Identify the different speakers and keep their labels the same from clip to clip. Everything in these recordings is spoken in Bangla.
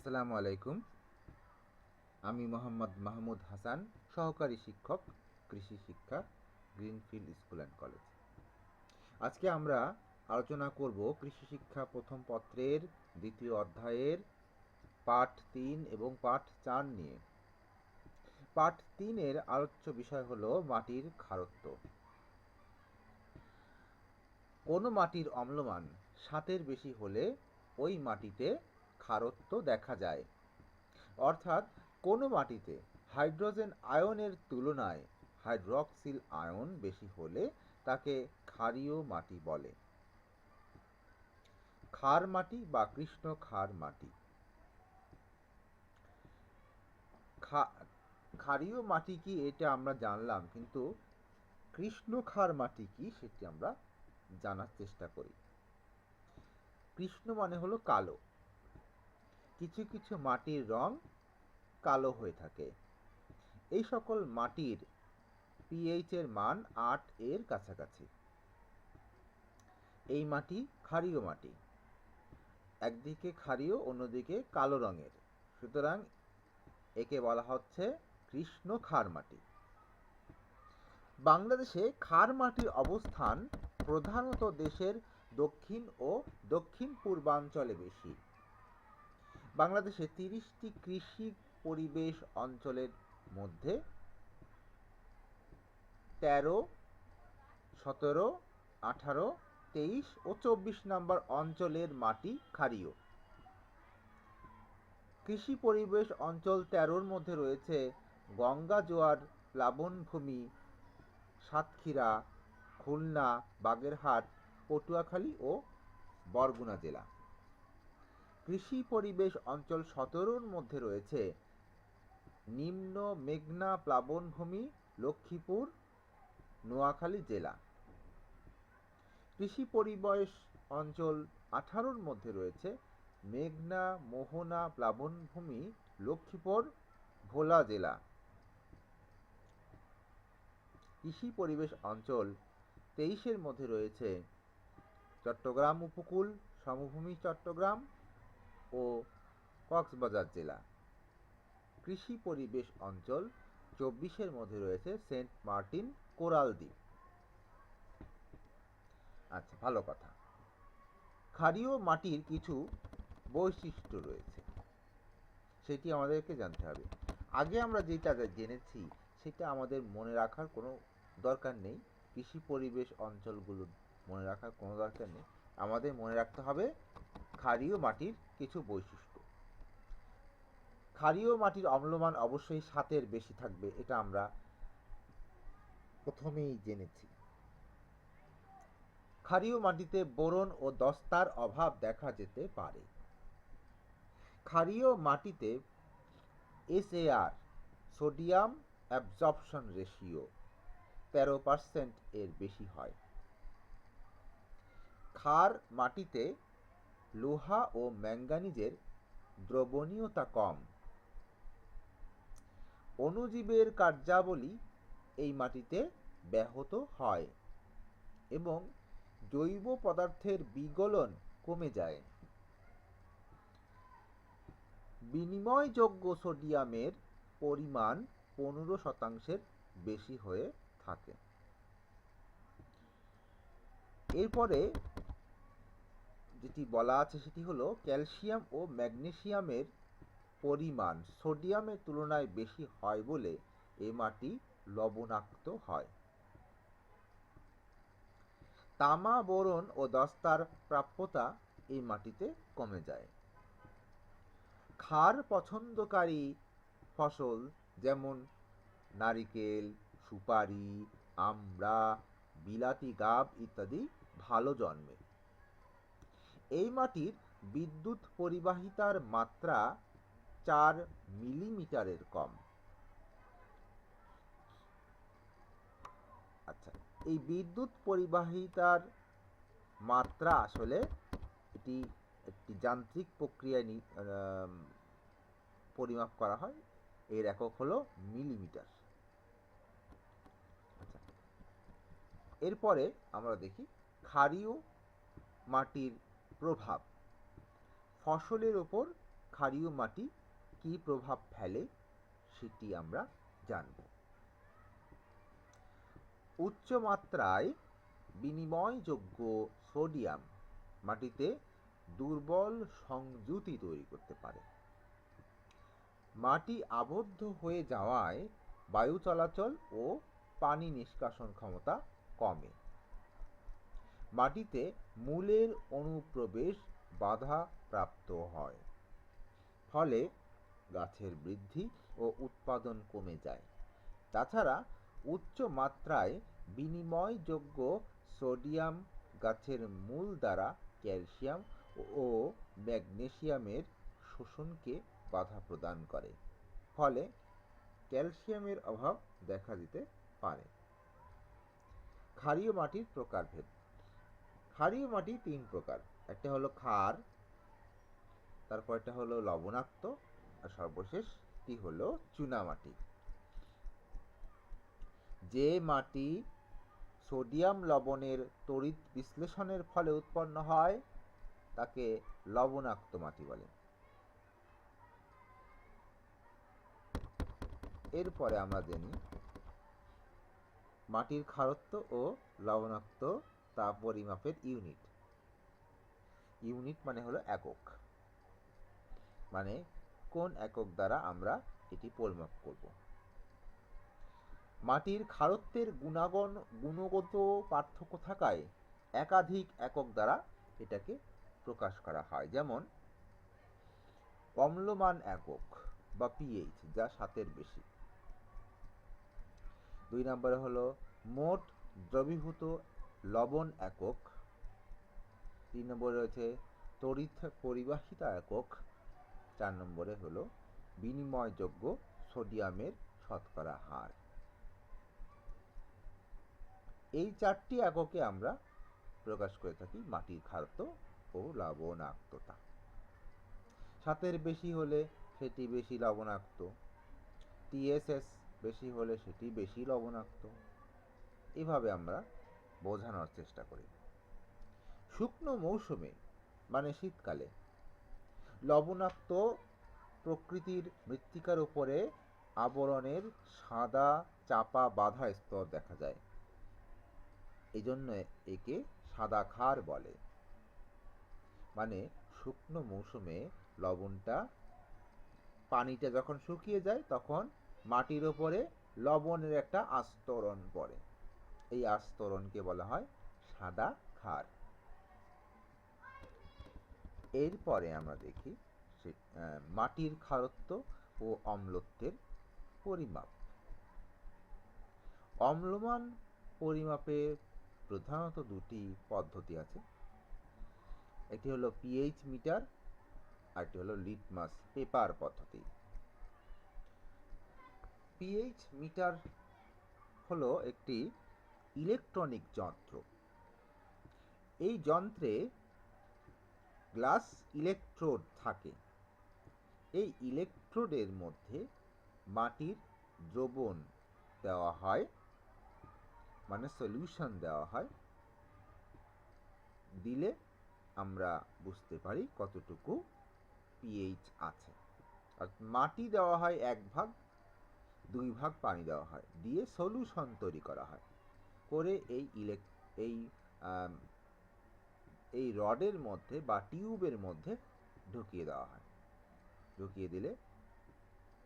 Speaker 1: আসসালামু আলাইকুম। আমি মোহাম্মদ মাহমুদ হাসান, সহকারী শিক্ষক, কৃষি শিক্ষা, গ্রিনফিল্ড স্কুল অ্যান্ড কলেজ। আজকে আমরা আলোচনা করব কৃষি শিক্ষা প্রথম পত্রের দ্বিতীয় অধ্যায়ের পাঠ তিন এবং পাঠ চার নিয়ে। পাঠ তিনের আলোচ্য বিষয় হল মাটির ক্ষারত্ব কোনো মাটির অম্লমান সাতের বেশি হলে ওই মাটিতে ক্ষারত্ব দেখা যায়। অর্থাৎ, কোনো মাটিতে হাইড্রোজেন আয়নের তুলনায় হাইড্রক্সিল আয়ন বেশি হলে তাকে ক্ষারীয় মাটি বলে। ক্ষার মাটি বা কৃষ্ণ ক্ষার মাটি। ক্ষারীয় মাটি কি এটা আমরা জানলাম, কিন্তু কৃষ্ণ ক্ষার মাটি কি সেটি আমরা জানার চেষ্টা করি। কৃষ্ণ মানে হলো কালো। কিছু কিছু মাটির রং কালো হয়ে থাকে। এই সকল মাটির পিএইচ এর মান আট এর কাছাকাছি। এই মাটি ক্ষারীয় মাটি। একদিকে ক্ষারীয়, অন্যদিকে কালো রঙের। সুতরাং একে বলা হচ্ছে কৃষ্ণ ক্ষার মাটি। বাংলাদেশে ক্ষার মাটির অবস্থান প্রধানত দেশের দক্ষিণ ও দক্ষিণ পূর্বাঞ্চলে বেশি। বাংলাদেশে তিরিশটি কৃষি পরিবেশ অঞ্চলের মধ্যে তেরো, সতেরো, আঠারো, তেইশ ও চব্বিশ নম্বর অঞ্চলের মাটি ক্ষারীয়। কৃষি পরিবেশ অঞ্চল তেরোর মধ্যে রয়েছে গঙ্গা, জোয়ার প্লাবনভূমি সাতক্ষীরা, খুলনা, বাগেরহাট, পটুয়াখালী ও বরগুনা জেলা। কৃষি পরিবেশ অঞ্চল সতেরোর মধ্যে রয়েছে। নিম্ন মেঘনা প্লাবনভূমি, লক্ষ্মীপুর, নোয়াখালী জেলা। কৃষি পরিবেশ অঞ্চল আঠারোর মধ্যে রয়েছে। মেঘনা, মোহনা প্লাবনভূমি, লক্ষ্মীপুর, ভোলা জেলা। কৃষি পরিবেশ অঞ্চল তেইশের মধ্যে রয়েছে। চট্টগ্রাম উপকূল, সমভূমি চট্টগ্রাম ও কক্সবাজার জেলা। কৃষি পরিবেশ অঞ্চল চব্বিশের মধ্যে রয়েছে সেন্ট মার্টিন কোরাল দ্বীপ আচ্ছা ভালো কথা। ক্ষারীয় মাটির কিছু বৈশিষ্ট্য রয়েছে। সেটি আমাদেরকে জানতে হবে। আগে আমরা যেটা জেনেছি, সেটা আমাদের মনে রাখার কোনো দরকার নেই। কৃষি পরিবেশ অঞ্চলগুলো মনে রাখার কোনো দরকার নেই। আমাদের মনে রাখতে হবে, ক্ষারীয় মাটির কিছু বৈশিষ্ট্য। ক্ষারীয় মাটির অম্লমান অবশ্যই সাতের বেশি থাকবে, এটা আমরা প্রথমেই জেনেছি। ক্ষারীয় মাটিতে বোরন ও দস্তার অভাব দেখা যেতে পারে। ক্ষারীয় মাটিতে এসএআর সোডিয়াম অ্যাবজর্পশন রেশিও, তেরো পার্সেন্ট এর বেশি হয়। ক্ষার মাটিতে লোহা ও ম্যাঙ্গানিজের দ্রবণীয়তা কম। অণুজীবের কার্যাবলী এই মাটিতে ব্যাহত হয় এবং জৈব পদার্থের বিগলন কমে যায়। বিনিময়যোগ্য সোডিয়ামের পরিমাণ পনেরো শতাংশের বেশি হয়ে থাকে। এরপরে যেটি বলা আছে সেটি হলো ক্যালসিয়াম ও ম্যাগনেসিয়ামের পরিমাণ সোডিয়ামের তুলনায় বেশি হয় বলে এ মাটি লবণাক্ত হয়। তামা, বোরন ও দস্তার প্রাপ্যতা এই মাটিতে কমে যায়। ক্ষার পছন্দকারী ফসল যেমন নারিকেল, সুপারি, আমড়া, বিলাতি গাব ইত্যাদি ভালো জন্মে। এই মাটির বিদ্যুৎ পরিবাহিতার মাত্রা চার মিলিমিটারের কম। আচ্ছা এই বিদ্যুৎ পরিবাহিতার মাত্রা আসলে এটি একটি যান্ত্রিক প্রক্রিয়ায় পরিমাপ করা হয়। এর একক হলো মিলিমিটার। আচ্ছা এরপরে আমরা দেখি ক্ষারীয় মাটির প্রভাব। ফসলের ওপর ক্ষারীয় মাটি কী প্রভাব ফেলে সেটি আমরা জানব। উচ্চ মাত্রায় বিনিময়যোগ্য সোডিয়াম মাটিতে দুর্বল সংযুতি তৈরি করতে পারে। মাটি আবদ্ধ হয়ে যাওয়ায় বায়ু চলাচল ও পানি নিষ্কাশন ক্ষমতা কমে। মাটিতে মূলের অনুপ্রবেশ বাধা প্রাপ্ত হয়। ফলে গাছের বৃদ্ধি ও উৎপাদন কমে যায়। তাছাড়া উচ্চ মাত্রায় বিনিময়যোগ্য সোডিয়াম গাছের মূল দ্বারা ক্যালসিয়াম ও ম্যাগনেসিয়ামের শোষণকে বাধা প্রদান করে। ফলে ক্যালসিয়ামের অভাব দেখা দিতে পারে। ক্ষারীয় মাটির প্রকারভেদ ক্ষারীয় মাটি তিন প্রকার। একটা হলো ক্ষার তারপর একটা হলো লবণাক্ত, আর সর্বশেষটি হলো চুনামাটি যে মাটি সোডিয়াম লবণের তড়িৎ বিশ্লেষণের ফলে উৎপন্ন হয়, তাকে লবণাক্ত মাটি বলে। এরপরে আমরা জানি মাটির ক্ষারত্ব ও লবণাক্ত তা পরিমাপের ইউনিট ইউনিট মানে হলো একক। মানে কোন একক দ্বারা আমরা এটি পরিমাপ করব। মাটির ক্ষারত্বের গুণাগণ, গুণগত পার্থক্য থাকায় একাধিক একক দ্বারা এটাকে প্রকাশ করা হয়। যেমন অম্লমান একক বা পিএইচ যা সাতের বেশি। দুই নম্বরে হলো মোট দ্রবীভূত লবণ একক, তিন নম্বরে রয়েছে তড়িৎ পরিবাহিতা একক, চার নম্বরে হলো বিনিময়যোগ্য সোডিয়ামের শতকরা হার। এই চারটি এককে আমরা প্রকাশ করে থাকি মাটির খাদ্য ও লবণাক্ততা। সাতের বেশি হলে সেটি বেশি লবণাক্ত, টিএসএস বেশি হলে সেটি বেশি লবণাক্ত। এভাবে আমরা বোঝানোর চেষ্টা করি। শুকনো মৌসুমে মানে শীতকালে, লবণাক্ত প্রকৃতির মৃত্তিকার উপরে আবরণের সাদা, চাপা, বাধা স্তর দেখা যায়। এই জন্য একে সাদা খার বলে। মানে শুকনো মৌসুমে লবণটা, পানিটা যখন শুকিয়ে যায়, তখন মাটির ওপরে লবণের একটা আস্তরণ পড়ে। এই আস্তরণকে বলা হয় সাদা খার। এরপরে আমরা দেখি মাটির ক্ষারত্ব ও অম্লত্বের পরিমাপ। অম্লমান পরিমাপের প্রধানত দুটি পদ্ধতি আছে। একটি হলো পিএইচ মিটার আরটি হলো লিটমাস পেপার পদ্ধতি। পিএইচ মিটার হলো একটি ইলেকট্রনিক যন্ত্র। এই যন্ত্রে গ্লাস ইলেকট্রোড থাকে। এই ইলেকট্রোডের মধ্যে মাটির দ্রবণ দেওয়া হয় মানে সলিউশন দেওয়া হয়। দিলে আমরা বুঝতে পারি কতটুকু পিএইচ আছে। আর মাটি দেওয়া হয় এক ভাগ, দুই ভাগ পানি দেওয়া হয়। দিয়ে সলিউশন তৈরি করা হয়। করে এই ইলেক এই এই রডের মধ্যে বা টিউবের মধ্যে ঢুকিয়ে দেওয়া হয়। ঢুকিয়ে দিলে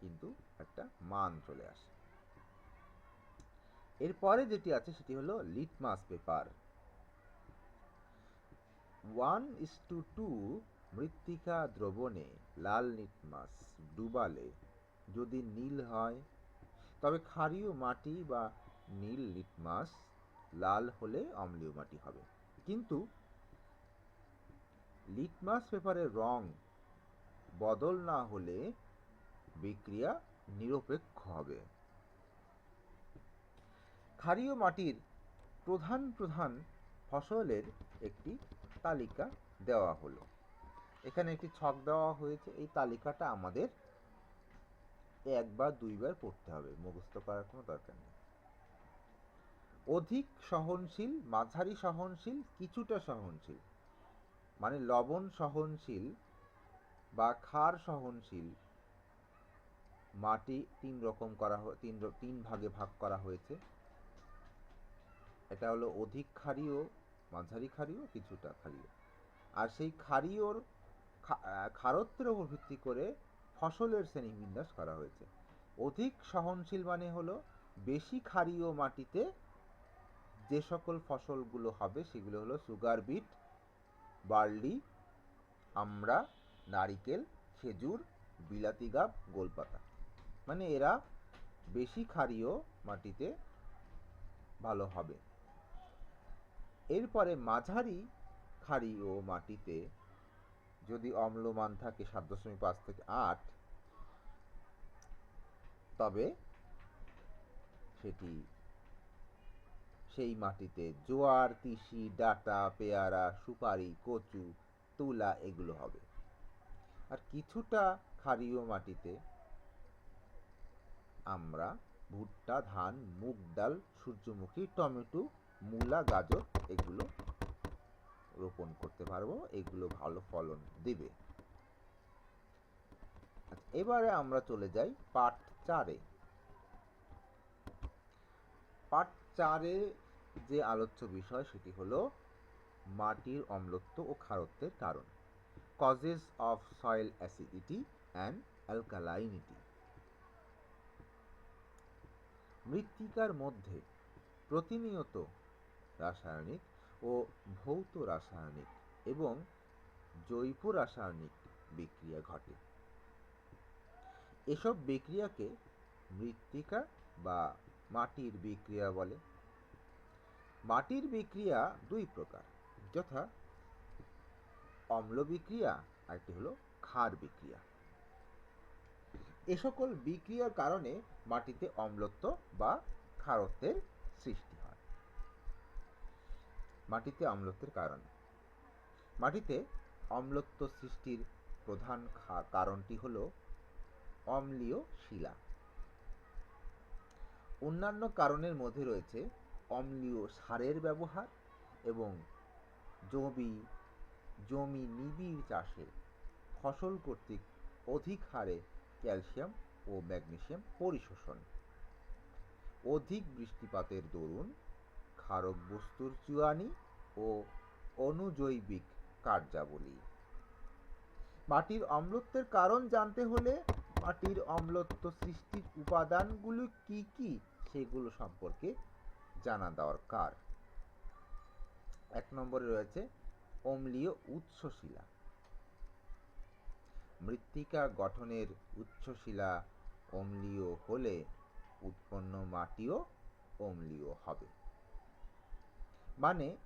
Speaker 1: কিন্তু একটা মান চলে আসে। এরপরে যেটি আছে সেটি হলো litmus paper one is to two মৃত্তিকা দ্রবণে লাল লিটমাস ডুবালে যদি নীল হয়, তবে ক্ষারীয় মাটি বা নীল লিটমাস লাল হলে অম্লীয় মাটি হবে। কিন্তু লিটমাস পেপারের রং বদল না হলে বিক্রিয়া নিরপেক্ষ হবে। ক্ষারীয় মাটির প্রধান প্রধান ফসলের একটি তালিকা দেওয়া হলো। এখানে একটি ছক দেওয়া হয়েছে। এই তালিকাটা আমাদের একবার, দুইবার পড়তে হবে। মুখস্থ করার কোনো দরকার নেই। অধিক সহনশীল, মাঝারি সহনশীল, কিছুটা সহনশীল। মানে লবণ সহনশীল বা ক্ষার সহনশীল মাটি তিন রকম করা তিন তিন ভাগে ভাগ করা হয়েছে। এটা হলো অধিক ক্ষারীয়, মাঝারি ক্ষারীয়, কিছুটা ক্ষারীয়। আর সেই ক্ষারীয়র ক্ষারত্বের উপর ভিত্তি করে ফসলের শ্রেণীবিন্যাস করা হয়েছে। অধিক সহনশীল মানে হলো বেশি ক্ষারীয় মাটিতে যে সকল ফসলগুলো হবে সেগুলো হলো সুগার বিট, বার্লি, আমড়া, নারিকেল, খেজুর, বিলাতি গাব, গোলপাতা। মানে এরা বেশি ক্ষারীয় মাটিতে ভালো হবে। এরপরে মাঝারি ক্ষারীয় মাটিতে যদি অম্লমান থাকে সাত দশমিক পাঁচ থেকে আট, তবে সেটি সেই মাটিতে জোয়ার, তিসি, ডাটা, পেয়ারা, সুপারি, কচু, তুলা এগুলো হবে। আর কিছুটা ক্ষারীয় মাটিতে আমরা ভুট্টা, ধান, মুগ ডাল, সূর্যমুখী, টমেটো, মূলা, গাজর এগুলো রোপণ করতে পারব। এগুলো ভালো ফলন দেবে। এবারে আমরা চলে যাই পাট চারে। পাট চারে যে আলোচ্য বিষয় সেটি হলো মাটির অম্লত্ব ও ক্ষারত্বের কারণ causes of soil acidity and alkalinity মৃত্তিকার মধ্যে প্রতিনিয়ত রাসায়নিক ও ভৌত রাসায়নিক এবং জৈব রাসায়নিক বিক্রিয়া ঘটে। এসব বিক্রিয়াকে মৃত্তিকা বা মাটির বিক্রিয়া বলে। মাটির বিক্রিয়া দুই প্রকার, যথা অম্ল বিক্রিয়া আরেকটি হলো ক্ষার বিক্রিয়া। এ সকল বিক্রিয়ার কারণে মাটিতে অম্লত্ব বা ক্ষারত্বের সৃষ্টি হয়। মাটিতে অম্লত্বের কারণ। মাটিতে অম্লত্ব সৃষ্টির প্রধান কারণটি হল অম্লীয় শিলা। অন্যান্য কারণের মধ্যে রয়েছে অম্লীয় সারের ব্যবহার এবং জমি জমি নিবিড় চাষে ফসল কর্তৃক অধিক হারে ক্যালসিয়াম ও ম্যাগনেসিয়াম পরিশোষণ। অধিক বৃষ্টিপাতের দরুন ক্ষারক বস্তুর চুয়ানি ও অনুজৈবিক কার্যাবলী। মাটির অম্লত্বের কারণ জানতে হলে মাটির অম্লত্ব সৃষ্টির উপাদানগুলো কি কি সেগুলো সম্পর্কে জানা দরকার এক নম্বরে রয়েছে অম্লীয় উৎসশিলা। মৃত্তিকা গঠনের উচ্চশিলা অম্লীয় হলে উৎপন্ন মাটিও অম্লীয় হবে। মানে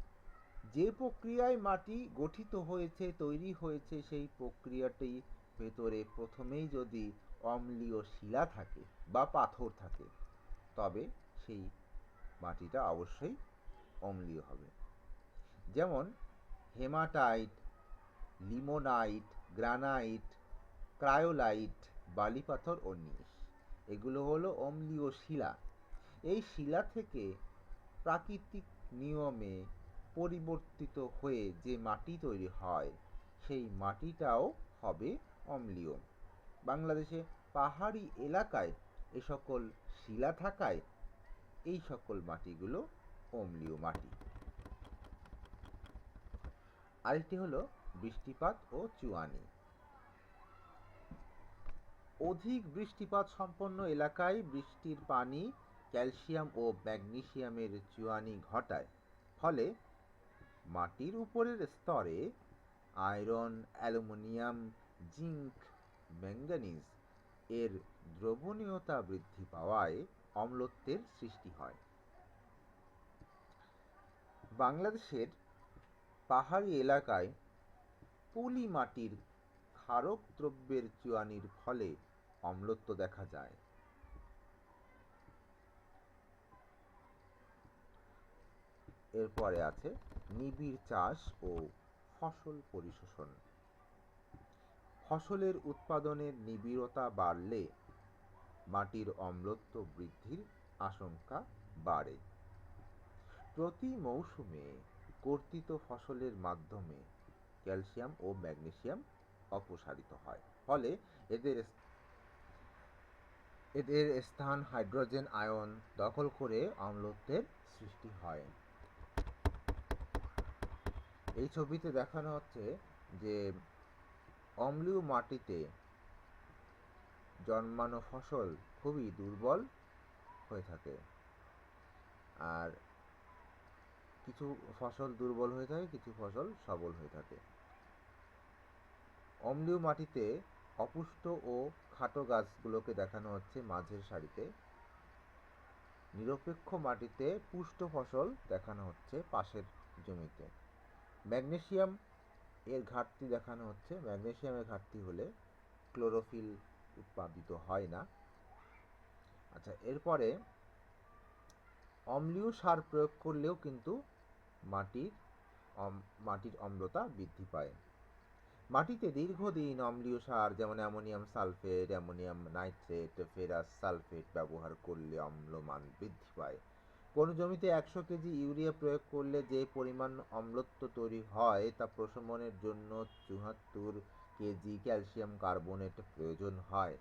Speaker 1: যে প্রক্রিয়ায় মাটি গঠিত হয়েছে, তৈরি হয়েছে, সেই প্রক্রিয়াটি ভেতরে প্রথমেই যদি অম্লীয় শিলা থাকে বা পাথর থাকে, তবে সেই মাটিটা অবশ্যই অম্লীয় হবে। যেমন হেমাটাইট, লিমোনাইট, গ্রানাইট, ক্রায়োলাইট, বালিপাথর ও নিস। এগুলো হলো অম্লীয় শিলা। এই শিলা থেকে প্রাকৃতিক নিয়মে পরিবর্তিত হয়ে যে মাটি তৈরি হয়, সেই মাটিটাও হবে অম্লীয়। বাংলাদেশে পাহাড়ি এলাকায় এ সকল শিলা থাকায় এই সকল মাটিগুলো অম্লীয় মাটি। আরেকটি হলো বৃষ্টিপাত ও চুয়ানি। অধিক বৃষ্টিপাত সম্পন্ন এলাকায় বৃষ্টির পানি, ক্যালসিয়াম ও ম্যাগনেসিয়ামের চুয়ানি ঘটায়। ফলে মাটির উপরের স্তরে আয়রন, অ্যালুমিনিয়াম, জিঙ্ক ম্যাঙ্গানিজ এর দ্রবণীয়তা বৃদ্ধি পাওয়ায় অম্লত্বের সৃষ্টি হয়। বাংলাদেশের পাহাড়ি এলাকায় পলি মাটির ক্ষারক দ্রব্যের চুয়ানির ফলে অম্লত্ব দেখা যায়। এরপরে আছে নিবিড় চাষ ও ফসল পরিশোষণ। ফসলের উৎপাদনের নিবিড়তা বাড়লে মাটির অম্লত্ব বৃদ্ধির আশঙ্কা বাড়ে। প্রতি মৌসুমে কর্তিত ফসলের মাধ্যমে ক্যালসিয়াম ও ম্যাগনেসিয়াম অপসারিত হয়, ফলে এদের এদের স্থান হাইড্রোজেন আয়ন দখল করে অম্লত্বের সৃষ্টি হয়। এই ছবিতে দেখানো হচ্ছে যে অম্লীয় মাটিতে জন্মানো ফসল খুবই দুর্বল হয়ে থাকে। আর কিছু ফসল দুর্বল হয়ে থাকে, কিছু ফসল সবল হয়ে থাকে। অম্লীয় মাটিতে অপুষ্ট ও খাটো গাছগুলোকে দেখানো হচ্ছে মাঝের সারিতে। নিরপেক্ষ মাটিতে পুষ্ট ফসল দেখানো হচ্ছে পাশের জমিতে। ম্যাগনেসিয়াম এর ঘাটতি দেখানো হচ্ছে। ম্যাগনেসিয়ামের ঘাটতি হলে ক্লোরোফিল উৎপাদিত হয় না। আচ্ছা এরপরে অম্লীয় সার প্রয়োগ করলেও কিন্তু মাটির মাটির অম্লতা বৃদ্ধি পায়। মাটিতে দীর্ঘদিন অম্লীয় সার যেমন ammonium sulphate, ammonium nitrate, ferrous sulphate ব্যবহার করলে অম্লমান বৃদ্ধি পায়। কোনো জমিতে একশো কেজি ইউরিয়া প্রয়োগ করলে যে পরিমাণ অম্লত্ব তৈরি হয় তা প্রশমনের জন্য চুয়াত্তর কেজি ক্যালসিয়াম কার্বনেট প্রয়োজন হয়।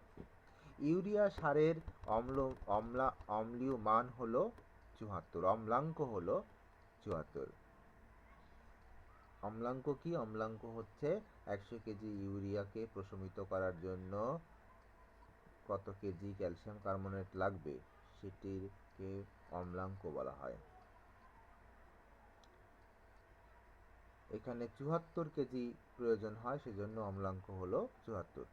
Speaker 1: ইউরিয়া সারের অম্ল, অম্লা, অম্লীয় মান হল চুয়াত্তর, অম্লাঙ্ক হল চুয়াত্তর। অম্লাঙ্ক কি? অম্লাঙ্ক হচ্ছে একশো কেজি ইউরিয়াকে প্রশমিত করার জন্য কত কেজি ক্যালসিয়াম কার্বনেট লাগবে? সেটিকে অম্লাঙ্ক বলা হয়। এখানে চুয়াত্তর কেজি প্রয়োজন হয়, সেজন্য অম্লাঙ্ক হলো চুয়াত্তর।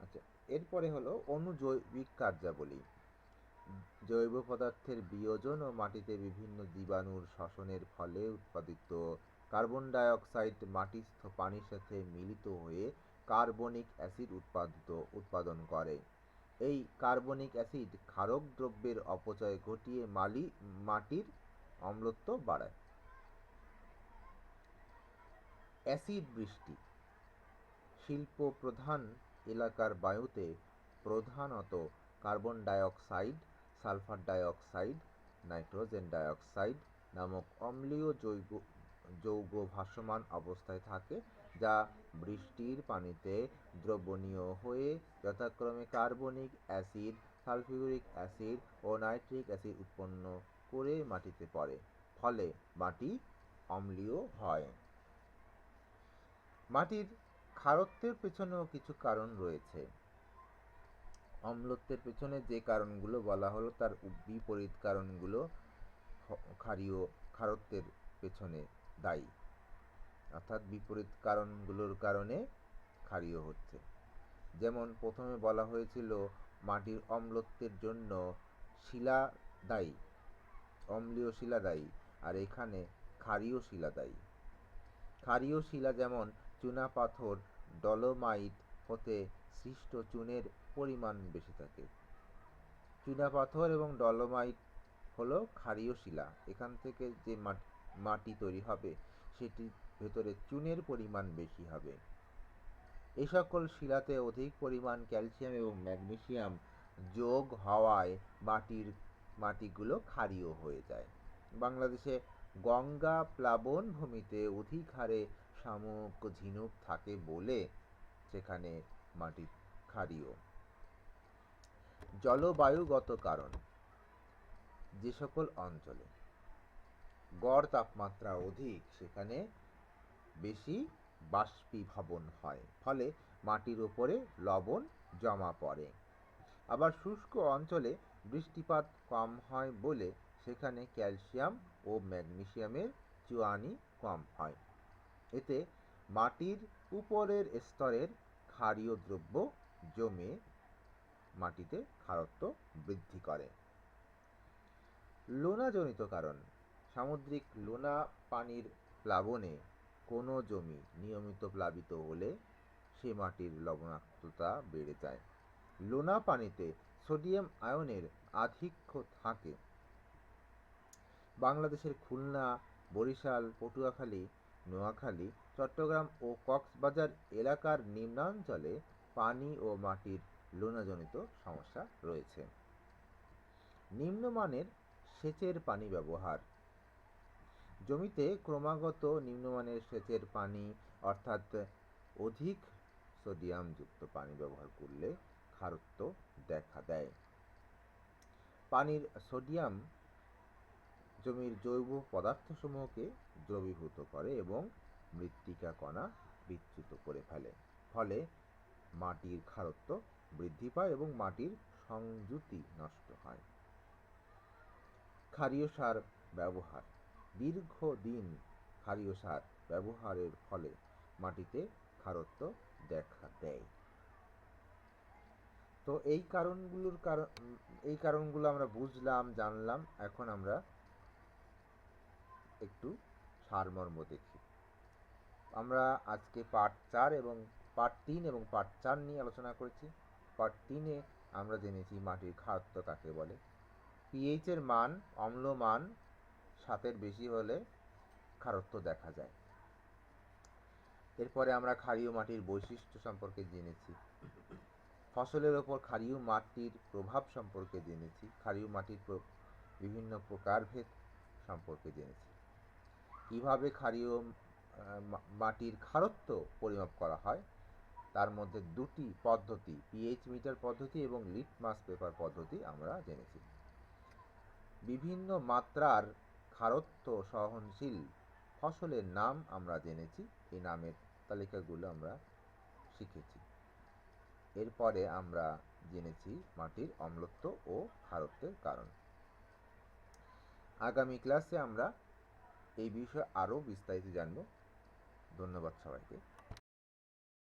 Speaker 1: আচ্ছা এরপরে হলো অনুজৈবিক কার্যাবলী। জৈব পদার্থের বিয়োজন ও মাটিতে বিভিন্ন জীবাণুর শ্বসনের ফলে উৎপাদিত কার্বন ডাই অক্সাইড মাটিস্থ পানির সাথে মিলিত হয়ে কার্বনিক অ্যাসিড উৎপাদিত, উৎপাদন করে। এই কার্বনিক অ্যাসিড ক্ষারক দ্রব্যের অপচয় ঘটিয়ে মালি, মাটির অম্লত্ব বাড়ায়। অ্যাসিড বৃষ্টি। শিল্প প্রধান এলাকার বায়ুতে প্রধানত carbon dioxide, sulphur dioxide, nitrogen dioxide নামক অম্লীয় জৈব, যৌগ ভাসমান অবস্থায় থাকে, যা বৃষ্টির পানিতে দ্রবণীয় হয়ে যথাক্রমে কার্বনিক অ্যাসিড, সালফিউরিক অ্যাসিড ও নাইট্রিক অ্যাসিড উৎপন্ন করে মাটিতে পড়ে। ফলে মাটি অম্লীয় হয়। মাটির ক্ষারত্বের পেছনেও কিছু কারণ রয়েছে। অম্লত্বের পেছনে যে কারণগুলো বলা হলো, তার বিপরীত কারণগুলো ক্ষারীয় ক্ষারত্বের পেছনে দায়ী। অর্থাৎ বিপরীত কারণগুলোর কারণে ক্ষারীয় হচ্ছে। যেমন প্রথমে বলা হয়েছিল, মাটির অম্লত্বের জন্য শিলা দায়ী, অম্লীয় শিলা দায়ী, আর এখানে ক্ষারীয় শিলা দায়ী। ক্ষারীয় শিলা যেমন চুনাপাথর ডলোমাইট হতে সৃষ্ট চুনের পরিমাণ বেশি থাকে। চুনাপাথর এবং ডলোমাইট হলো ক্ষারীয় শিলা। এখান থেকে যে মাটি তৈরি হবে, সেটির ভেতরে চুনের পরিমাণ বেশি হবে। এই সকল শিলাতে অধিক পরিমাণ ক্যালসিয়াম এবং ম্যাগনেসিয়াম যোগ হওয়ায় মাটির, মাটিগুলো ক্ষারীয় হয়ে যায়। বাংলাদেশে গঙ্গা প্লাবন ভূমিতে অধিক হারে শামুক, ঝিনুক থাকে বলে সেখানে মাটি ক্ষারীয়। জলবায়ুগত কারণ, যে সকল অঞ্চলে গড় তাপমাত্রা অধিক, সেখানে বেশি বাষ্পীভবন হয়, ফলে মাটির ওপরে লবণ জমা পড়ে। আবার শুষ্ক অঞ্চলে বৃষ্টিপাত কম হয় বলে সেখানে ক্যালসিয়াম ও ম্যাগনেসিয়ামের চুয়ানি কম হয়। এতে মাটির উপরের স্তরের ক্ষারীয় দ্রব্য জমে মাটিতে ক্ষারত্ব বৃদ্ধি করে। লোনাজনিত কারণ, সামুদ্রিক লোনা পানির প্লাবনে কোনো জমি নিয়মিত প্লাবিত হলে সে মাটির লবণাক্ততা বেড়ে যায়। লোনা পানিতে সোডিয়াম আয়নের আধিক্য থাকে। বাংলাদেশের খুলনা, বরিশাল, পটুয়াখালী নোয়াখালী, চট্টগ্রাম ও কক্সবাজার এলাকার নিম্নাঞ্চলে পানি ও মাটির লোনাজনিত সমস্যা রয়েছে। নিম্নমানের সেচের পানি ব্যবহার। জমিতে ক্রমাগত নিম্নমানের সেচের পানি, অর্থাৎ অধিক সোডিয়ামযুক্ত পানি ব্যবহার করলে খারত্ব দেখা দেয়। পানির সোডিয়াম জমির জৈব পদার্থসমূহকে দ্রবীভূত করে এবং মৃত্তিকা কণা বিচ্যুত করে ফেলে। ফলে মাটির খারত্ব বৃদ্ধি পায় এবং মাটির সংযুতি নষ্ট হয়। ক্ষারীয় সার ব্যবহার। দীর্ঘদিন ক্ষারীয় সার ব্যবহারের ফলে মাটিতে খারত্ব দেখা দেয়। তো এই কারণগুলোর কারণ, এই কারণগুলো আমরা বুঝলাম, জানলাম। এখন আমরা একটু সারমর্ম দেখি। আমরা আজকে পার্ট চার এবং পার্ট তিন এবং পার্ট চার নিয়ে আলোচনা করেছি। পার্ট তিনে আমরা জেনেছি মাটির খাদ্য কাকে বলে। পিএইচ এর মান, অম্ল মান সাতের বেশি হলে খারত্ব দেখা যায়। এরপরে আমরা ক্ষারীয় মাটির বৈশিষ্ট্য সম্পর্কে জেনেছি। ফসলের ওপর ক্ষারীয় মাটির প্রভাব সম্পর্কে জেনেছি। ক্ষারীয় মাটির বিভিন্ন প্রকারভেদ সম্পর্কে জেনেছি। কীভাবে ক্ষারীয় মাটির খারত্ব পরিমাপ করা হয়, তার মধ্যে দুটি পদ্ধতি পিএইচ মিটার পদ্ধতি এবং লিটমাস পেপার পদ্ধতি আমরা জেনেছি। বিভিন্ন মাত্রার খারত্ব সহনশীল ফসলের নাম আমরা জেনেছি, এই নামের তালিকাগুলো আমরা শিখেছি। এরপরে আমরা জেনেছি মাটির অম্লত্ব ও খারত্বের কারণ। আগামী ক্লাসে আমরা এই বিষয়ে আরও বিস্তারিত জানব। ধন্যবাদ সবাইকে।